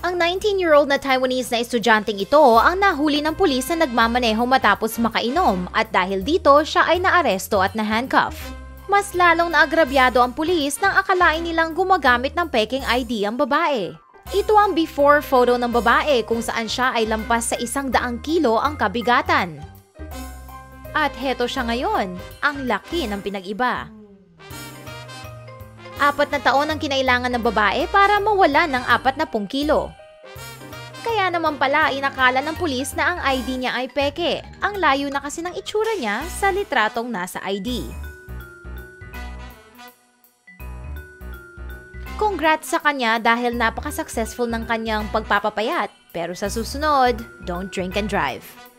Ang 19-year-old na Taiwanese na estudyanteng ito ang nahuli ng pulis na nagmamaneho matapos makainom at dahil dito siya ay naaresto at na-handcuff. Mas lalong naagrabyado ang pulis nang akalain nilang gumagamit ng peking ID ang babae. Ito ang before photo ng babae kung saan siya ay lampas sa isang daang kilo ang kabigatan. At heto siya ngayon, ang laki ng pinag-iba. Apat na taon ang kinailangan ng babae para mawala ng apat na pung kilo. Kaya naman pala inakala ng pulis na ang ID niya ay peke. Ang layo na kasi ng itsura niya sa litratong nasa ID. Congrats sa kanya dahil napaka-successful ng kanyang pagpapapayat. Pero sa susunod, don't drink and drive.